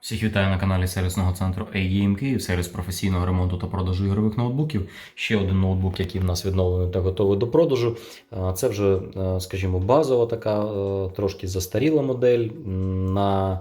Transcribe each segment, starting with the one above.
Всіх вітаю на каналі сервісного центру AGM Київ, сервіс професійного ремонту та продажу ігрових ноутбуків. Ще один ноутбук, який в нас відновлений та готовий до продажу. Це вже, е, скажімо, базова така е, трошки застаріла модель на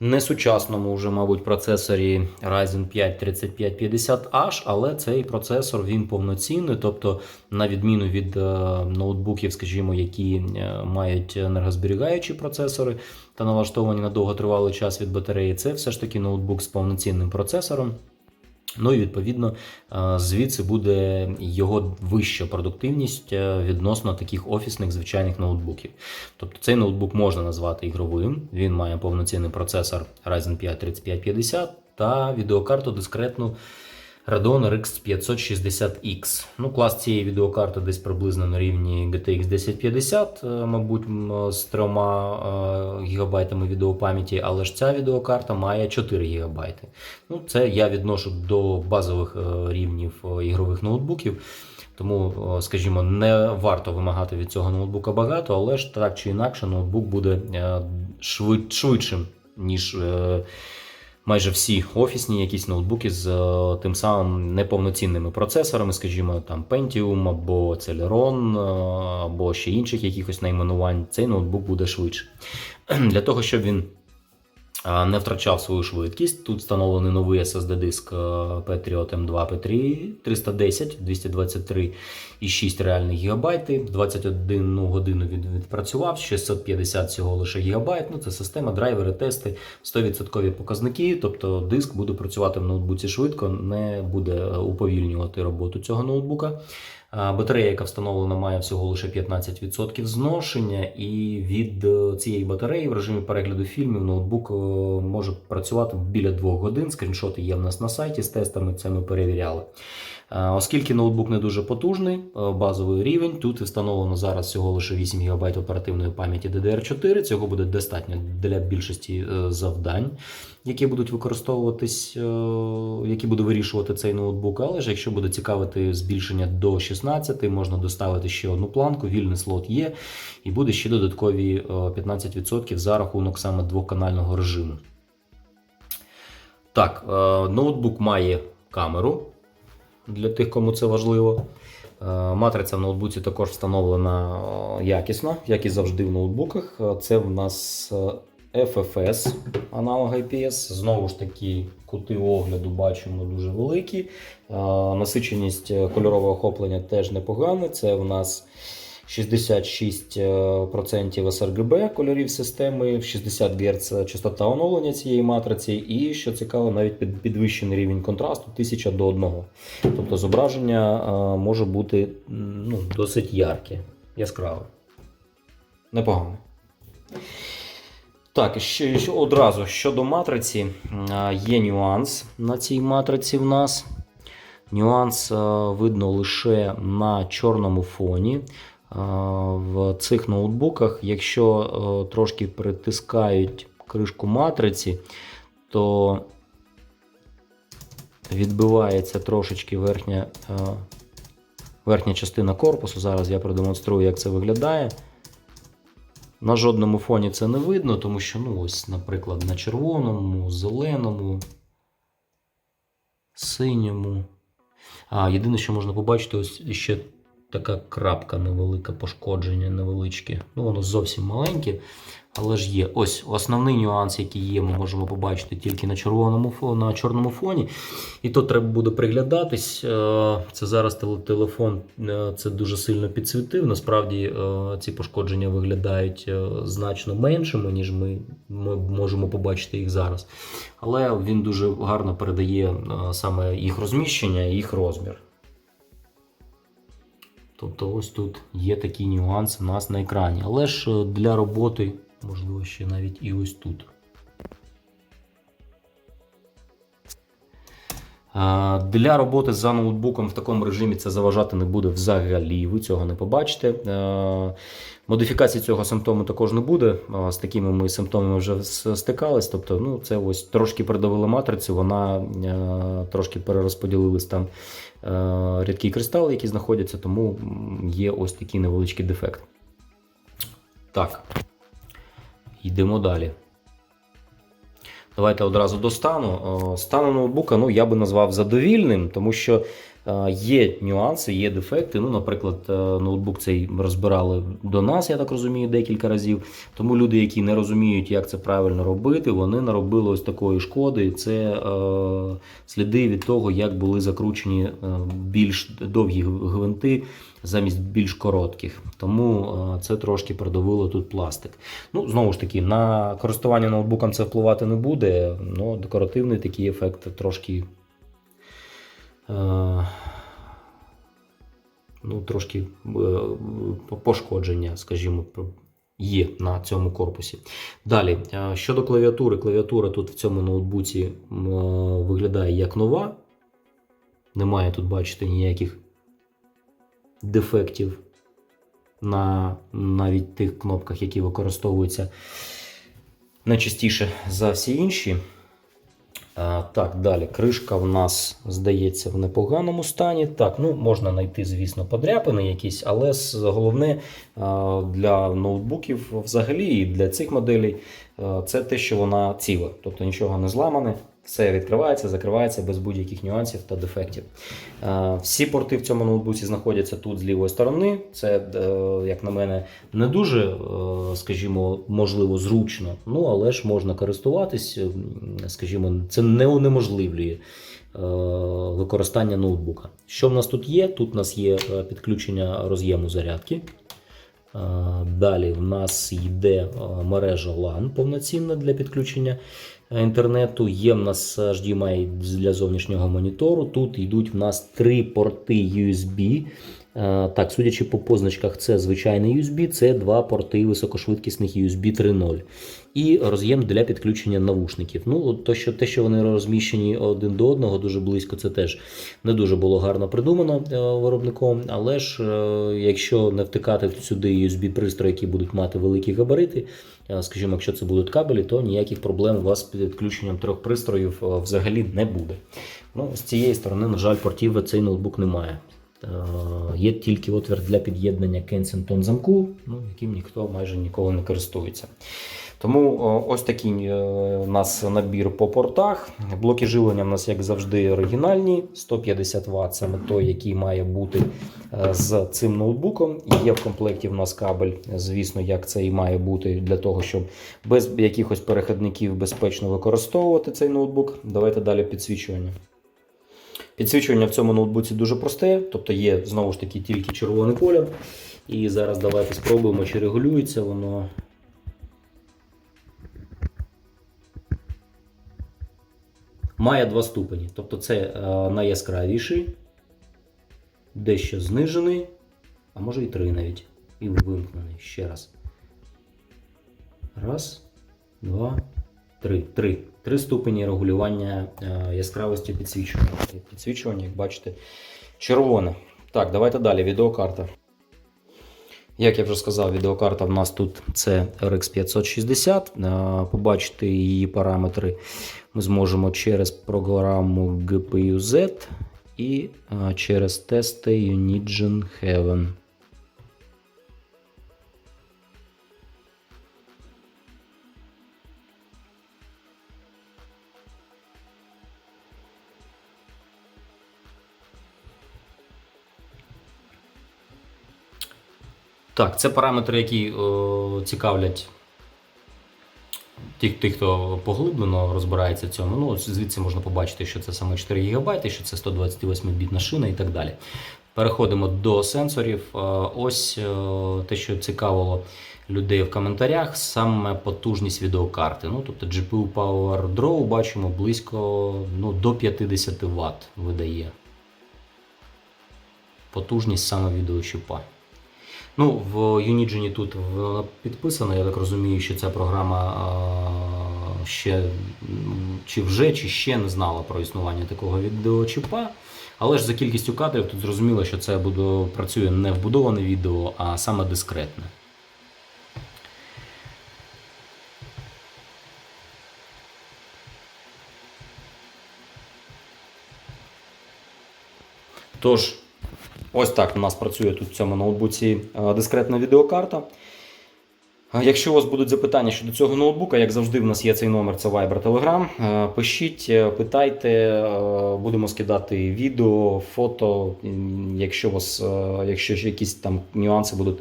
несучасному вже, мабуть, процесорі Ryzen 5 3550H, але цей процесор він повноцінний, тобто, на відміну від е, ноутбуків, скажімо, які е, мають енергозберігаючі процесори та налаштовані на довготривалий час від батареї, це все ж таки ноутбук з повноцінним процесором. Ну і відповідно е, звідси буде його вища продуктивність е, відносно таких офісних звичайних ноутбуків. Тобто цей ноутбук можна назвати ігровим. Він має повноцінний процесор Ryzen 5 3550 та відеокарту дискретну Radeon RX 560X. Ну, клас цієї відеокарти десь приблизно на рівні GTX 1050, е, мабуть, з 3 гігабайтами відеопам'яті, але ж ця відеокарта має 4 гігабайти. Ну, це я відношу до базових е, рівнів е, ігрових ноутбуків. Тому, е, скажімо, не варто вимагати від цього ноутбука багато, але ж так чи інакше, ноутбук буде е, швид, швидшим, ніж е, майже всі офісні якісь ноутбуки з е, тим самим неповноцінними процесорами, скажімо, там Pentium або Celeron, е, або ще інших якихось найменувань. Цей ноутбук буде швидше. Для того, щоб він не втрачав свою швидкість. Тут встановлений новий SSD-диск е, Patriot M2 P3 310, 223 і 6 реальних гігабайти. 21 годину він відпрацював, 650 всього лише гігабайт. Ну, це система, драйвери, тести, 100% показники. Тобто диск буде працювати в ноутбуці швидко, не буде уповільнювати роботу цього ноутбука. Батарея, яка встановлена, має всього лише 15% зношення, і від е, цієї батареї в режимі перегляду фільмів ноутбук е, може працювати біля 2 годин. Скріншоти є в нас на сайті з тестами, це ми перевіряли. А, Оскільки ноутбук не дуже потужний, е, базовий рівень, тут встановлено зараз всього лише 8 ГБ оперативної пам'яті DDR4. Цього буде достатньо для більшості е, завдань, які будуть використовуватись, е, які буде вирішувати цей ноутбук. Але ж якщо буде цікавити збільшення до 16, можна доставити ще одну планку, вільний слот є, і буде ще додаткові е, 15% за рахунок саме двоканального режиму. Так, е, ноутбук має камеру для тих, кому це важливо. Е, Матриця в ноутбуці також встановлена е, якісно, як і завжди в ноутбуках. Е, Це в нас FFS аналог IPS. Знову ж таки, кути огляду бачимо дуже великі. Насиченість кольорового охоплення теж непогана. Це в нас 66% sRGB кольорів системи, 60 Гц частота оновлення цієї матриці, і що цікаво, навіть підвищений рівень контрасту 1000 до 1. Тобто зображення е, може бути ну, досить ярке, яскраве. Непогано. Так, ще, ще одразу щодо матриці, е, є нюанс на цій матриці в нас. Нюанс е, видно лише на чорному фоні. В цих ноутбуках, якщо е, трошки притискають кришку матриці, то відбивається трошечки верхня, е, верхня частина корпусу. Зараз я продемонструю, як це виглядає. На жодному фоні це не видно, тому що, ну, ось, наприклад, на червоному, зеленому, синьому. А, єдине, що можна побачити, ось ще така крапка невелика, пошкодження невеличке. Ну, воно зовсім маленьке, але ж є. Ось основний нюанс, який є, ми можемо побачити тільки на червоному фо- на чорному фоні. І то треба буде приглядатись. Е, Це зараз телефон е, це дуже сильно підсвітив. Насправді е, ці пошкодження виглядають значно меншими, ніж ми, ми можемо побачити їх зараз. Але він дуже гарно передає саме їх розміщення і їх розмір. Тобто ось тут є такі нюанси у нас на екрані. Але ж е, для роботи, можливо, ще навіть і ось тут. Для роботи за ноутбуком в такому режимі це заважати не буде взагалі, ви цього не побачите. Модифікації цього симптому також не буде. З такими ми симптомами вже стикались. Тобто, ну, це ось трошки придавили матрицю, вона трошки перерозподілились там рідкі кристали, які знаходяться, тому є ось такий невеличкий дефект. Так, йдемо далі. Давайте одразу до стану. Е, Стан ноутбука ну, я би назвав задовільним, тому що є нюанси, є дефекти. Ну, Наприклад, е, ноутбук цей розбирали до нас, я так розумію, декілька разів. Тому люди, які не розуміють, як це правильно робити, вони наробили ось такої шкоди. Це е, сліди від того, як були закручені е, більш довгі гвинти замість більш коротких. Тому е, це трошки придавило тут пластик. Ну, знову ж таки, на користування ноутбуком це впливати не буде, але декоративний такий ефект трошки. Е, ну, трошки е, пошкодження, скажімо, є на цьому корпусі. Далі, е, щодо клавіатури, клавіатура тут в цьому ноутбуці виглядає як нова. Немає тут, бачите, ніяких дефектів на навіть тих кнопках, які використовуються найчастіше за всі інші. Так, далі. Кришка в нас здається в непоганому стані. Так, ну можна знайти, звісно, подряпини якісь, але головне для ноутбуків взагалі і для цих моделей це те, що вона ціла, тобто нічого не зламане. Все відкривається, закривається без будь-яких нюансів та дефектів. Всі порти в цьому ноутбуці знаходяться тут з лівої сторони. Це, е, як на мене, не дуже, е, скажімо, можливо, зручно. Ну, але ж можна користуватись, е, скажімо, це не унеможливлює використання ноутбука. Що в нас тут є? Тут у нас є підключення роз'єму зарядки. Далі в нас йде мережа LAN повноцінна для підключення інтернету. Є в нас HDMI для зовнішнього монітору. Тут йдуть в нас три порти USB. Е, Так, судячи по позначках, це звичайний USB, це два порти високошвидкісних USB 3.0 і роз'єм для підключення навушників. Ну, то, що, те, що вони розміщені один до одного дуже близько, це теж не дуже було гарно придумано е, виробником. Але ж, е, якщо не втикати сюди USB-пристрої, які будуть мати великі габарити, е, скажімо, якщо це будуть кабелі, то ніяких проблем у вас з підключенням трьох пристроїв е, взагалі не буде. Ну, з цієї сторони, на жаль, портів цей ноутбук немає. Е, Є тільки отвір для під'єднання Кенсінтон замку, ну, яким ніхто майже ніколи не користується. Тому ось такий е, у нас набір по портах. Блоки живлення в нас, як завжди, оригінальні. 150 Вт саме той, який має бути е, з цим ноутбуком. Є в комплекті в нас кабель, звісно, як це і має бути для того, щоб без якихось перехідників безпечно використовувати цей ноутбук. Давайте далі підсвічування. Підсвічування в цьому ноутбуці дуже просте, тобто є знову ж таки тільки червоний колір. І зараз давайте спробуємо, чи регулюється воно. Має два ступені. Тобто це е, найяскравіший, дещо знижений, а може і три навіть. І вимкнений. Ще раз. Раз, два, три. Три. Три ступені регулювання е, яскравості підсвічування. Підсвічування, як бачите, червоне. Так, давайте далі. Відеокарта. Як я вже сказав, відеокарта в нас тут це RX 560. Е, Побачити її параметри ми зможемо через програму GPU-Z і через тести Unigen Heaven. Так, це параметри, які о, цікавлять тих, тих, хто поглиблено розбирається в цьому. Ну, звідси можна побачити, що це саме 4 ГБ, що це 128-бітна шина і так далі. Переходимо до сенсорів. Е, Ось е, те, що цікавило людей в коментарях, саме потужність відеокарти. Ну, тобто GPU Power Draw бачимо близько ну, до 50 Вт видає. Потужність саме відеочіпа. Ну, в Unigine тут вона підписано, я так розумію, що ця програма ще чи вже, чи ще не знала про існування такого відеочіпа. Але ж за кількістю кадрів тут зрозуміло, що це буде, працює не вбудоване відео, а саме дискретне. Тож, ось так у нас працює тут в цьому ноутбуці е, дискретна відеокарта. Якщо у вас будуть запитання щодо цього ноутбука, як завжди, в нас є цей номер, це Viber Telegram. Е, Пишіть, е, питайте, е, будемо скидати відео, фото. Якщо у вас, е, якщо якісь там нюанси будуть,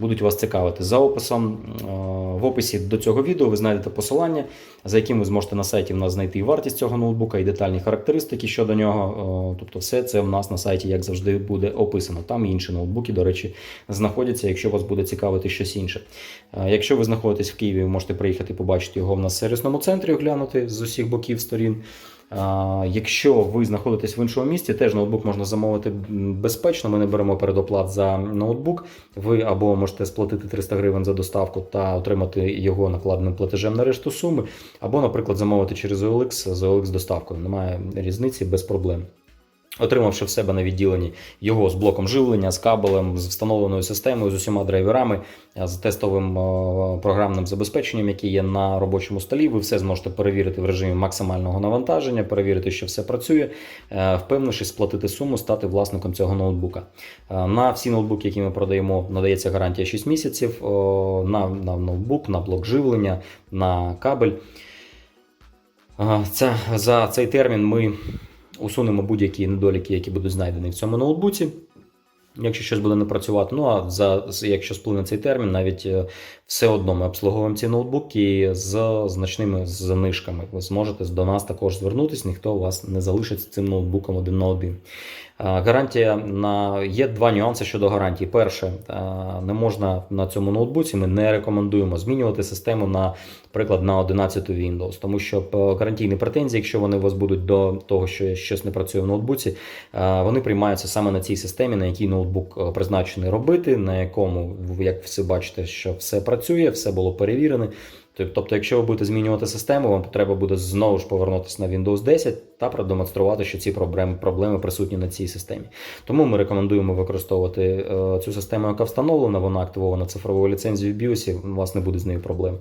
будуть вас цікавити. За описом е, в описі до цього відео ви знайдете посилання, за яким ви зможете на сайті в нас знайти і вартість цього ноутбука, і детальні характеристики щодо нього. Е, Тобто, все це в нас на сайті, як завжди, буде описано. Там і інші ноутбуки, до речі, знаходяться, якщо вас буде цікавити щось інше. Е, Якщо ви знаходитесь в Києві, ви можете приїхати побачити його в нас в сервісному центрі, оглянути з усіх боків сторін. Якщо ви знаходитесь в іншому місті, теж ноутбук можна замовити безпечно. Ми не беремо передоплат за ноутбук. Ви або можете сплатити 300 гривень за доставку та отримати його накладним платежем на решту суми, або, наприклад, замовити через OLX з OLX доставкою. Немає різниці без проблем. Отримавши в себе на відділенні його з блоком живлення, з кабелем, з встановленою системою, з усіма драйверами, з тестовим е, програмним забезпеченням, яке є на робочому столі, ви все зможете перевірити в режимі максимального навантаження, перевірити, що все працює, е, впевнившись, сплатити суму, стати власником цього ноутбука. Е, На всі ноутбуки, які ми продаємо, надається гарантія 6 місяців на, на ноутбук, на блок живлення, на кабель. Е, Це, за цей термін ми усунемо будь-які недоліки, які будуть знайдені в цьому ноутбуці. Якщо щось буде не працювати, ну а за якщо сплине цей термін, навіть е, все одно ми обслуговуємо ці ноутбуки з значними знижками. Ви зможете до нас також звернутися, ніхто вас не залишить з цим ноутбуком один на один. Е, Гарантія на є два нюанси щодо гарантії. Перше, е, не можна на цьому ноутбуці. Ми не рекомендуємо змінювати систему на приклад на 11 Windows, тому що гарантійні претензії, якщо вони у вас будуть до того, що щось не працює в ноутбуці, е, вони приймаються саме на цій системі, на якій ноутбук призначений робити, на якому, як всі бачите, що все працює, все було перевірене. Тобто, якщо ви будете змінювати систему, вам треба буде знову ж повернутися на Windows 10 та продемонструвати, що ці проблеми, проблеми присутні на цій системі. Тому ми рекомендуємо використовувати е, цю систему, яка встановлена, вона активована цифровою ліцензією BIOS, і у вас не буде з нею проблем.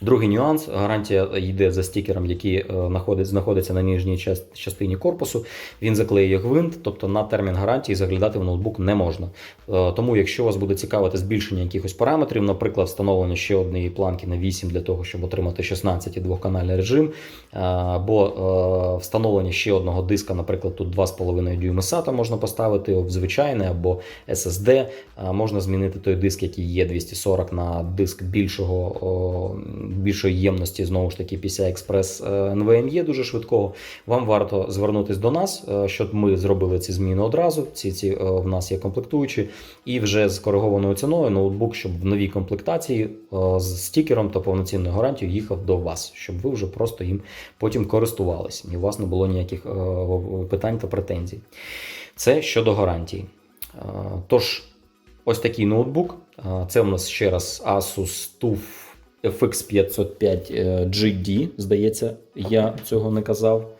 Другий нюанс: гарантія йде за стікером, який е, знаходить- знаходиться на нижній час- частині корпусу. Він заклеює гвинт, тобто на термін гарантії заглядати в ноутбук не можна. Е, Тому, якщо вас буде цікавити збільшення якихось параметрів, наприклад, встановлення ще однієї планки на 8 для того, щоб отримати 16 і двохканальний режим, е, або встановлення ще одного диска, наприклад, тут 2,5 дюйма SATA можна поставити в звичайний або SSD, можна змінити той диск, який є 240 на диск більшого, більшої ємності, знову ж таки, PCI Express NVMe дуже швидкого. Вам варто звернутися до нас, е, щоб ми зробили ці зміни одразу. Ці, ці е, в нас є комплектуючі, і вже з коригованою ціною ноутбук, щоб в новій комплектації е, з стікером та повноцінною гарантією їхав до вас, щоб ви вже просто їм потім користувались, і у вас не було ніяких питань та претензій. Це щодо гарантії. Тож, ось такий ноутбук. Це у нас ще раз Asus TUF FX505 е, GD. Здається, я цього не казав.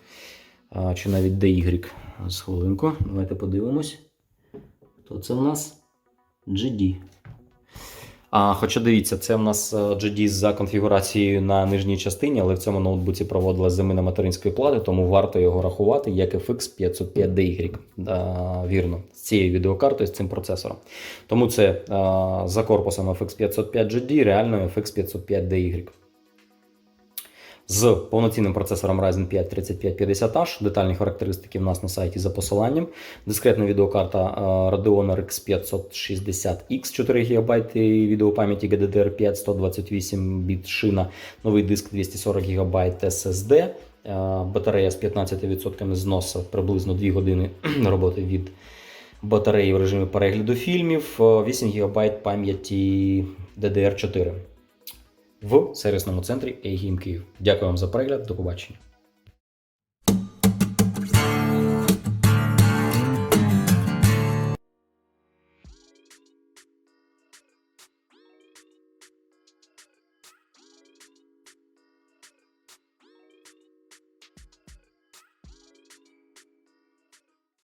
Чи навіть DY. З хвилинку. Давайте подивимось. То це в нас GD. А, хоча дивіться, це в нас е, GD за конфігурацією на нижній частині, але в цьому ноутбуці проводила заміна материнської плати, тому варто його рахувати як FX 505DY. Да, вірно, з цією відеокартою, з цим процесором. Тому це а, за корпусом FX 505 GD, реально FX 505DY. З повноцінним процесором Ryzen 5 3550H. Детальні характеристики в нас на сайті за посиланням. Дискретна відеокарта е, Radeon RX 560X 4 ГБ відеопам'яті GDDR5 128 біт шина, новий диск 240 ГБ SSD. е, Батарея з 15% зносу, приблизно 2 години роботи від батареї в режимі перегляду фільмів, е, 8 ГБ пам'яті DDR4 в сервісному центрі Київ. Дякую вам за перегляд. До побачення.